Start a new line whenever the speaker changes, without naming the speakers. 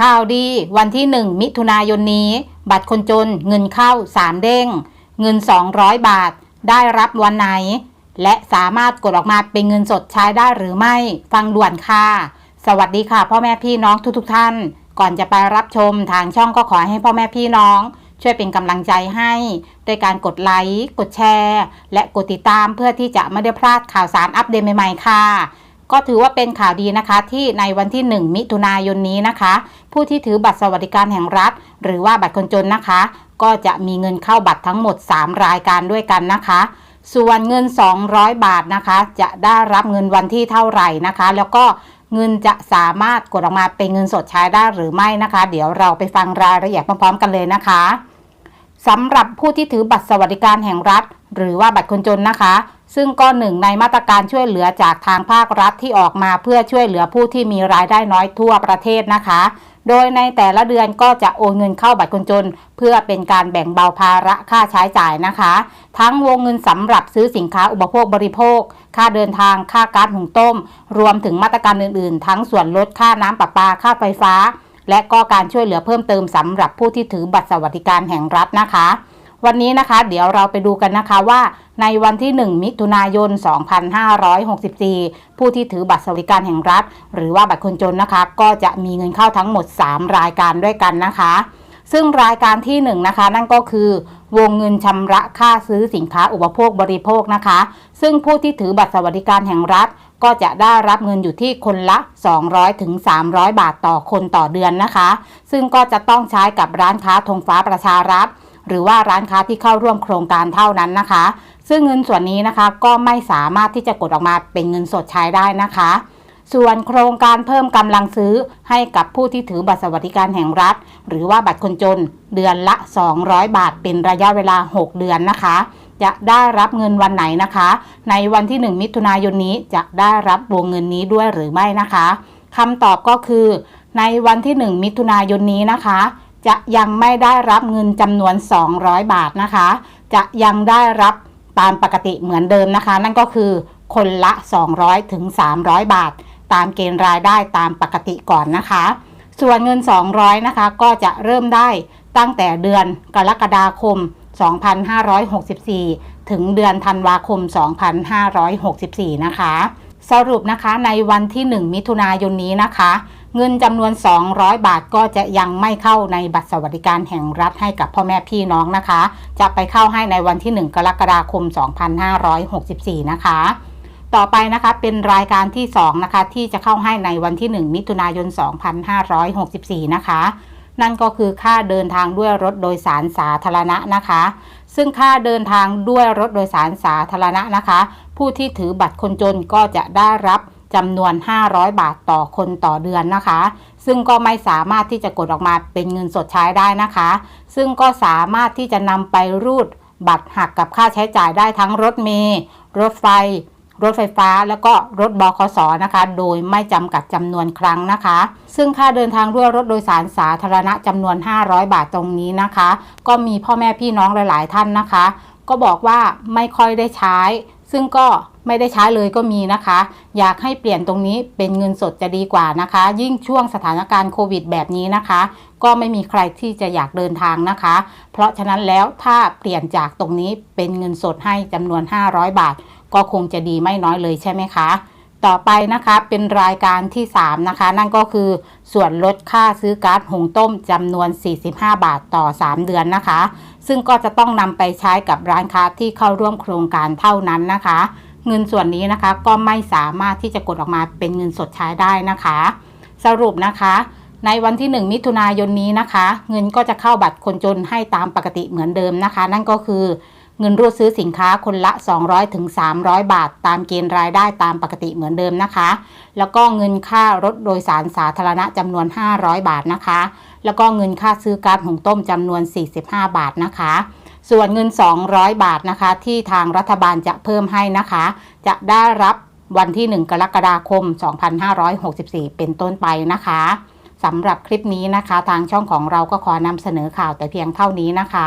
ข่าวดีวันที่ 1 มิถุนายนนี้ บัตรคนจนเงินเข้า 3 เด้ง เงิน 200 บาท ได้รับวันไหน และสามารถกดออกมาเป็นเงินสดใช้ได้หรือไม่ ฟังด่วนค่ะ สวัสดีค่ะ พ่อแม่พี่น้องทุกๆทท่าน ก่อนจะไปรับชมทางช่องก็ขอให้พ่อแม่พี่น้อง ช่วยเป็นกำลังใจให้ด้วยการกดไลค์กดแชร์ และกดติดตามเพื่อที่จะไม่ได้พลาดข่าวสารอัปเดตใหม่ๆค่ะ ก็ถือว่าเป็นข่าวดีนะคะที่ในวันที่ 1 มิถุนายนนี้นะคะ ผู้ที่ถือบัตรสวัสดิการแห่งรัฐ หรือว่าบัตรคนจนนะคะ ก็จะมีเงินเข้าบัตรทั้งหมด 3 รายการด้วยกันนะคะ ส่วนเงิน 200 บาทนะคะ จะได้รับเงินวันที่เท่าไหร่นะคะ แล้วก็เงินจะสามารถกดออกมาเป็นเงินสดใช้ได้หรือไม่นะคะ เดี๋ยวเราไปฟังรายละเอียดพร้อมๆ กันเลยนะคะสำหรับผู้ที่ถือบัตรสวัสดิการแห่งรัฐ หรือว่าบัตรคนจนนะคะ ซึ่งก็หนึ่งในมาตรการช่วยเหลือจากทางภาครัฐที่ออกมาเพื่อช่วยเหลือผู้ที่มีรายได้น้อยทั่วประเทศนะคะ โดยในแต่ละเดือนก็จะโอนเงินเข้าบัตรคนจน เพื่อเป็นการแบ่งเบาภาระค่าใช้จ่ายนะคะ ทั้งวงเงินสำหรับซื้อสินค้าอุปโภคบริโภค ค่าเดินทาง ค่าก๊าซหุงต้ม รวมถึงมาตรการอื่น ๆ ทั้งส่วนลดค่าน้ำประปา ค่าไฟฟ้า และก็การช่วยเหลือเพิ่มเติมสำหรับผู้ที่ถือบัตรสวัสดิการแห่งรัฐนะคะ วันนี้นะคะ เดี๋ยวเราไปดูกันนะคะว่าในวันที่ 1 มิถุนายน 2564 ผู้ที่ถือบัตรสวัสดิการแห่งรัฐ หรือว่าบัตรคนจนนะคะ ก็จะมีเงินเข้าทั้งหมด 3 รายการด้วยกันนะคะ ซึ่งรายการที่1นนะคะ นั่นก็คือ วงเงินชำระค่าซื้อสินค้าอุปโภคบริโภคนะคะ ซึ่งผู้ที่ถือบัตรสวัสดิการแห่งรัฐ ก็จะได้รับเงินอยู่ที่คนละ 200ถึง300 บาทต่อคนต่อเดือนนะคะ ซึ่งก็จะต้องใช้กับร้านค้าธงฟ้าประชารัฐ หรือว่าร้านค้าที่เข้าร่วมโครงการเท่านั้นนะคะ ซึ่งเงินส่วนนี้นะคะก็ไม่สามารถที่จะกดออกมาเป็นเงินสดใช้ได้นะคะ ส่วนโครงการเพิ่มกำลังซื้อให้กับผู้ที่ถือบัตรสวัสดิการแห่งรัฐ หรือว่าบัตรคนจน เดือนละ 200 บาทเป็นระยะเวลา 6 เดือนนะคะ จะได้รับเงินวันไหนนะคะ ในวันที่ 1 มิถุนายนนี้จะได้รับวงเงินนี้ด้วยหรือไม่นะคะคำตอบก็คือ ในวันที่ 1 มิถุนายนนี้นะคะ จะยังไม่ได้รับเงินจำนวน 200 บาทนะคะ จะยังได้รับตามปกติเหมือนเดิมนะคะ นั่นก็คือคนละ 200ถึง300 บาท ตามเกณฑ์รายได้ตามปกติก่อนนะคะ ส่วนเงิน 200 นะคะ ก็จะเริ่มได้ตั้งแต่เดือนกรกฎาคม 2564 ถึงเดือนธันวาคม 2564 นะคะ สรุปนะคะในวันที่ 1 มิถุนายนนี้นะคะ เงินจำนวน 200 บาทก็จะยังไม่เข้าในบัตรสวัสดิการแห่งรัฐให้กับพ่อแม่พี่น้องนะคะ จะไปเข้าให้ในวันที่ 1 กรกฎาคม 2564 นะคะต่อไปนะคะเป็นรายการที่2นะคะที่จะเข้าให้ในวันที่ 1 มิถุนายน 2564 นะคะ นั่นก็คือค่าเดินทางด้วยรถโดยสารสาธารณะนะคะ ซึ่งค่าเดินทางด้วยรถโดยสารสาธารณะนะคะ ผู้ที่ถือบัตรคนจนก็จะได้รับ จำนวน 500 บาทต่อคนต่อเดือนนะคะ ซึ่งก็ไม่สามารถที่จะกดออกมาเป็นเงินสดใช้ได้นะคะ ซึ่งก็สามารถที่จะนำไปรูดบัตรหักกับค่าใช้จ่ายได้ทั้งรถเมล์รถไฟ รถไฟฟ้า แล้วก็รถบขสนะคะ โดยไม่จำกัดจำนวนครั้งนะคะ ซึ่งค่าเดินทางด้วยรถโดยสารสาธารณะจำนวน 500 บาทตรงนี้นะคะ ก็มีพ่อแม่พี่น้องหลาย ๆ ท่านนะคะ ก็บอกว่าไม่ค่อยได้ใช้ ซึ่งก็ไม่ได้ใช้เลยก็มีนะคะ อยากให้เปลี่ยนตรงนี้เป็นเงินสดจะดีกว่านะคะ ยิ่งช่วงสถานการณ์โควิดแบบนี้นะคะ ก็ไม่มีใครที่จะอยากเดินทางนะคะ เพราะฉะนั้นแล้วถ้าเปลี่ยนจากตรงนี้เป็นเงินสดให้จำนวน 500 บาท ก็คงจะดีไม่น้อยเลยใช่ไหมคะ ต่อไปนะคะเป็นรายการที่ 3 นะคะ นั่นก็คือส่วนลดค่าซื้อก๊าซหุงต้มจำนวน 45 บาทต่อ 3 เดือนนะคะ ซึ่งก็จะต้องนำไปใช้กับร้านค้าที่เข้าร่วมโครงการเท่านั้นนะคะ เงินส่วนนี้นะคะก็ไม่สามารถที่จะกดออกมาเป็นเงินสดใช้ได้นะคะ สรุปนะคะ ในวันที่ 1 มิถุนายนนี้นะคะ เงินก็จะเข้าบัตรคนจนให้ตามปกติเหมือนเดิมนะคะ นั่นก็คือ เงินรูดซื้อสินค้าคนละ 200ถึง300 บาท ตามเกณฑ์รายได้ตามปกติเหมือนเดิมนะคะ แล้วก็เงินค่ารถโดยสารสาธารณะจำนวน 500 บาทนะคะ แล้วก็เงินค่าซื้อกาซหุงต้มจำนวน 45 บาทนะคะ ส่วนเงิน 200 บาทนะคะ ที่ทางรัฐบาลจะเพิ่มให้นะคะ จะได้รับวันที่ 1 กรกฎาคม 2564 เป็นต้นไปนะคะสำหรับคลิปนี้นะคะ ทางช่องของเราก็ขอนำเสนอข่าวแต่เพียงเท่านี้นะคะ